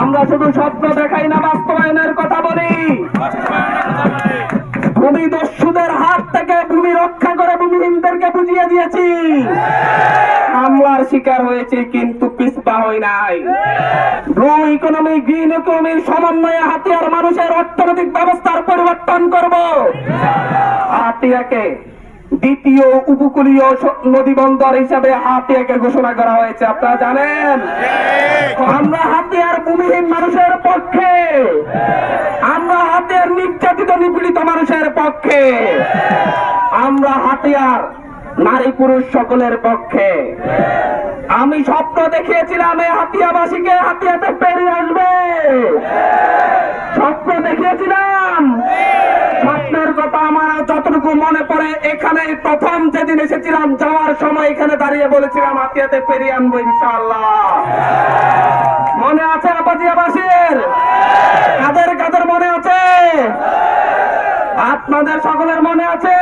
আমরা শুধু স্বপ্ন দেখাই না বাস্তবায়নের কথা বলি। ভূমি দস্যুদের হাত থেকে ভূমি রক্ষা করে ভূমিহীনদেরকে বুঝিয়ে দিয়েছি। হামলার শিকার হয়েছে কিন্তু পিছপা হই নাই। ব্লু ইকোনমি গ্রিন ইকোনমির সমন্বয়ে হাতিয়ার মানুষের অর্থনৈতিক ব্যবস্থার পরিবর্তন করব। হাতিয়াকে দ্বিতীয় উপকূলীয় নদী বন্দর হিসাবে হাতিয়াকে ঘোষণা করা হয়েছে আপনারা জানেন? আমরা ভূমিহীন মানুষের পক্ষে। আমরা হাতিয়ার নির্যাতিত, নিপীড়িত মানুষের পক্ষে। আমরা হাতিয়ার, নারী পুরুষ সকলের পক্ষে। আমি স্বপ্ন দেখিয়েছিলাম এই হাতিয়াবাসীকে হাতিয়াতে পেরিয়ে আসবে। স্বপ্ন দেখিয়েছিলাম। স্বপ্নের কথা আমার যতটুকু মনে পড়ে, এখানে প্রথম যেদিন এসেছিলাম, যাওয়ার সময় এখানে দাঁড়িয়ে বলেছিলাম, হাতিয়াতে পেরিয়ে আনব ইনশাআল্লাহ মনে আছে আপাজিয়াবাসীর কাদের কাদের মনে আছে আপনাদের সকলের মনে আছে?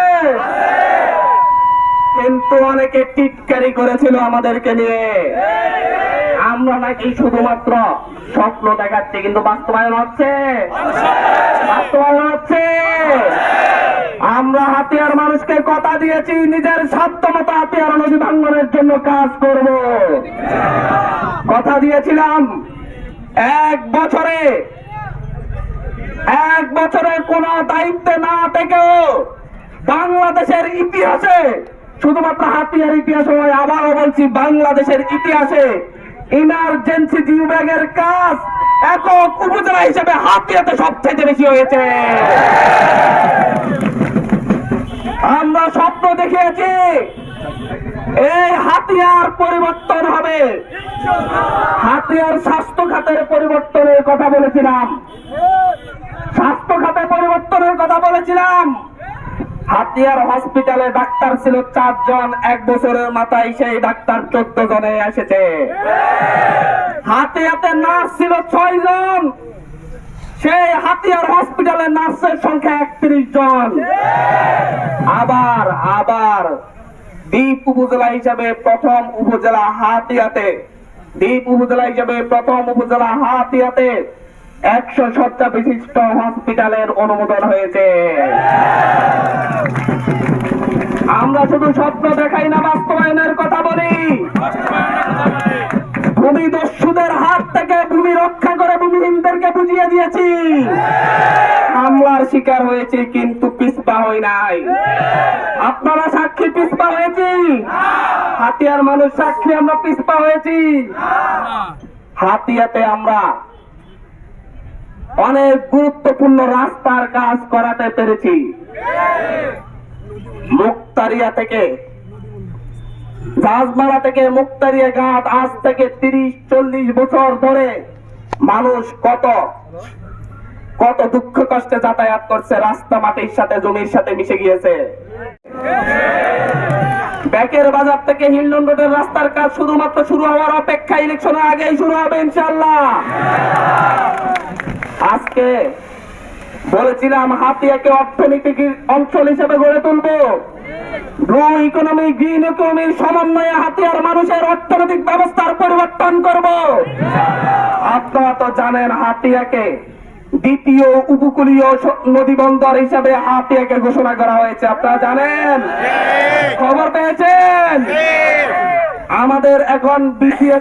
কিন্তু অনেকে টিটকারি করেছিল আমাদেরকে নিয়ে। আমরা নাকি শুধুমাত্র স্বপ্ন দেখাচ্ছি, কিন্তু বাস্তবায়ন হচ্ছে। বাস্তবায়ন হচ্ছে। আমরা হাতিয়ার মানুষকে কথা দিয়েছি, নিজের স্বার্থ মতো হাতিয়ার নদী ভাঙ্গনের জন্য কাজ করব। কথা দিয়েছিলাম, এক বছরে এক বছরে কোন দায়িত্বে না থেকেও বাংলাদেশের ইতিহাসে শুধুমাত্র হাতিয়ার ইতিহাসে নয়, আবারও বলছি বাংলাদেশের ইতিহাসে ইমার্জেন্সি বিভাগের কাজ একক উপজেলা হিসেবে হাতিয়াতে সবচেয়ে বেশি হয়েছে। আমরা স্বপ্ন দেখিয়েছি এই হাতিয়ার পরিবর্তন হবে। হাতিয়ার স্বাস্থ্য খাতের পরিবর্তনের কথা বলেছিলাম। পরিবর্তনের কথা বলেছিলাম। হাতিয়ার হসপিটালে ডাক্তার ছিল চারজন, এক বছরের মাথায় সেই ডাক্তার চোদ্দ জনে এসেছে। হাতিয়াতে নার্স ছিল ছয় জন সেই হাতিয়ার হসপিটালে নার্সের সংখ্যা একত্রিশ জন। আবার আবার দ্বীপ উপজেলা হিসাবে প্রথম উপজেলা হাতিয়াতে, দ্বীপ উপজেলা হিসাবে প্রথম উপজেলা হাতিয়াতে একশো শয্যা বিশিষ্ট হসপিটালের অনুমোদন হয়েছে। আমরা শুধু স্বপ্ন দেখাই না, বাস্তবায়নের কথা বলি। ভূমি হাত থেকে ভূমি রক্ষা করে ভূমিহীনদেরকে বুঝিয়ে দিয়েছি। হামলার শিকার হয়েছে, কিন্তু পিছপা হই নাই। আপনারা সাক্ষী পিছপা হয়েছি? হাতিয়ার মানুষ সাক্ষী আমরা পিছপা হয়েছি। হাতিয়াতে আমরা অনেক গুরুত্বপূর্ণ রাস্তার কাজ করাতে পেরেছি। মুক্তারিয়া থেকে জাহাজমারা থেকে, মুক্তারিয়া ঘাট আজ থেকে তিরিশ, চল্লিশ বছর ধরে মানুষ কত কত দুঃখ কষ্টে যাতায়াত করছে, রাস্তা মাটির সাথে, জমির সাথে মিশে গিয়েছে। ব্যাকের বাজার থেকে হিলডন রোডের রাস্তার কাজ শুধুমাত্র শুরু হওয়ার অপেক্ষা, ইলেকশনের আগেই শুরু হবে ইনশাল্লাহ আজকে বলেছিলাম হাতিয়াকে অর্থনৈতিক অঞ্চল হিসেবে গড়ে তুলবো। ব্লু ইকোনমি গ্রিন ইকোনমির সমন্বয়ে হাতিয়ার মানুষের অর্থনৈতিক ব্যবস্থার পরিবর্তন করব। আপনারা তো জানেন হাতিয়াকে দ্বিতীয় উপকূলীয় নদী বন্দর হিসাবে হাতিয়াকে ঘোষণা করা হয়েছে। আপনারা জানেন? খবর পেয়েছেন? আমাদের এখন বিসিএস